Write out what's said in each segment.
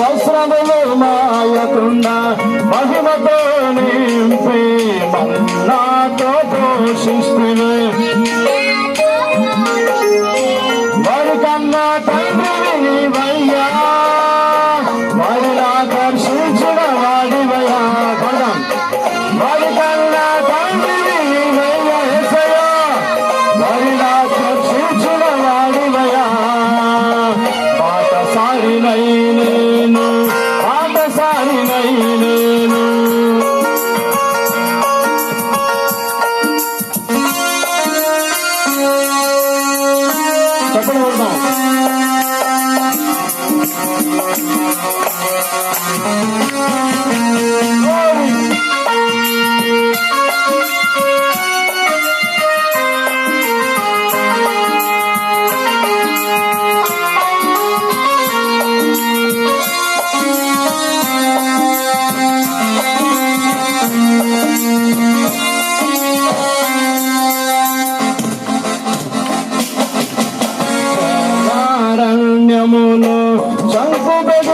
వస్త్రములు మాయకుండా మహిమతో Leyla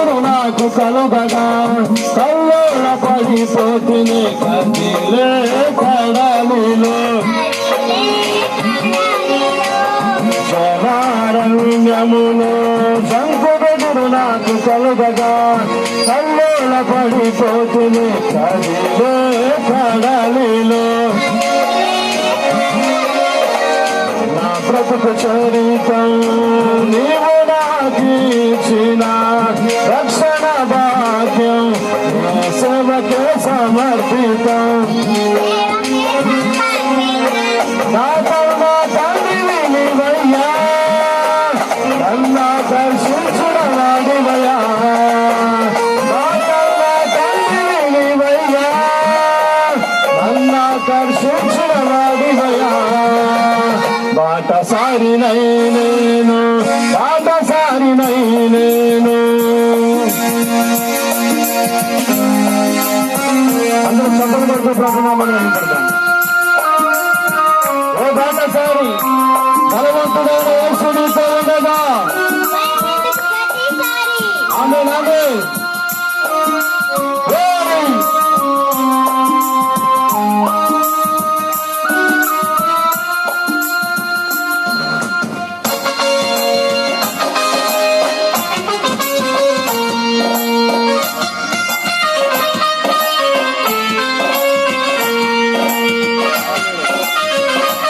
శంకు నాకు కలుగగా కల్లోల పడిపోతుని కదిలే కడలిలో. శరణ్యములో శంకు నాకు కలుగగా కల్లోల పడిపోతుని కదిలే కడలిలో. నా బ్రతుకు చరితం నీవు నాకి సమర్పితం సారినైనేను పాట సారినైనేను యేసు ప్రభునామని అనుకుంటాను ఓ బాటసారి బలవంతుడైన